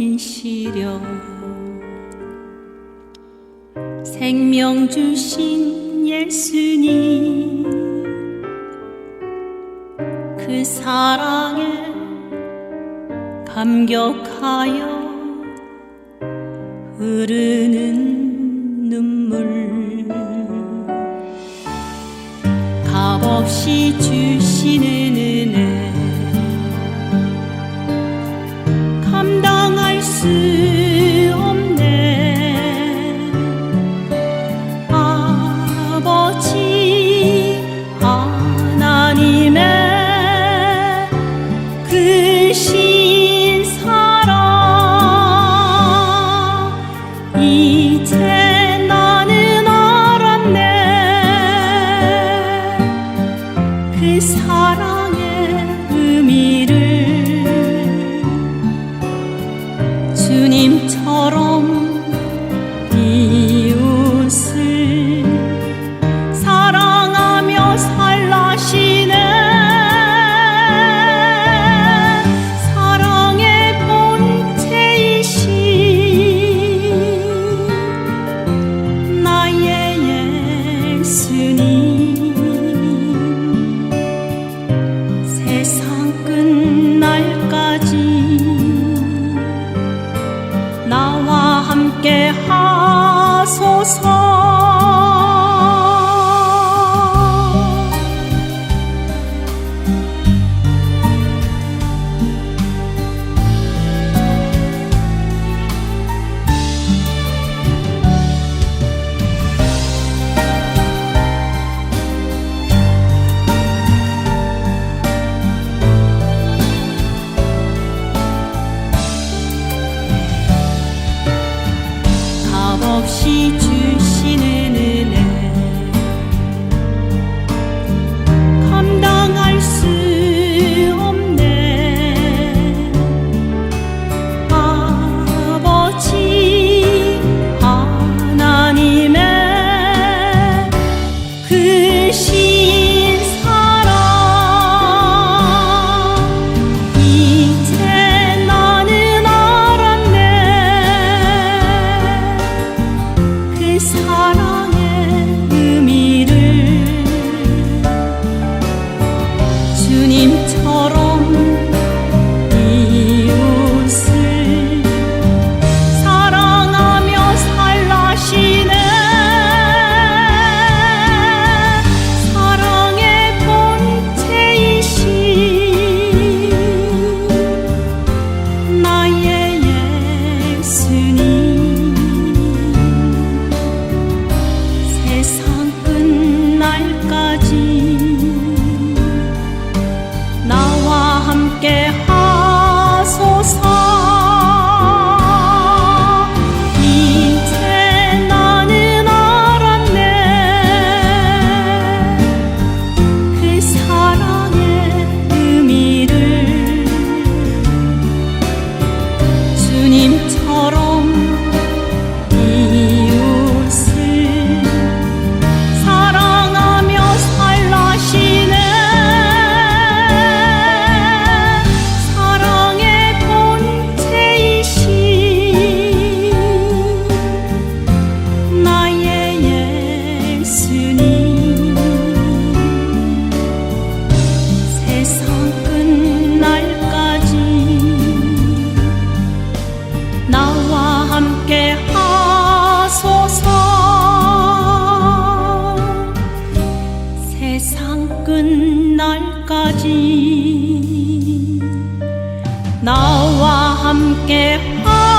이시려 생명 주신 예수님 그 사랑에 감격하여 흐르는 눈물. 값없이 주시는 tell. 없이 그 사랑의 의미를 주님 세상 끝날까지 나와 함께 하소서 세상 끝날까지 나와 함께 하.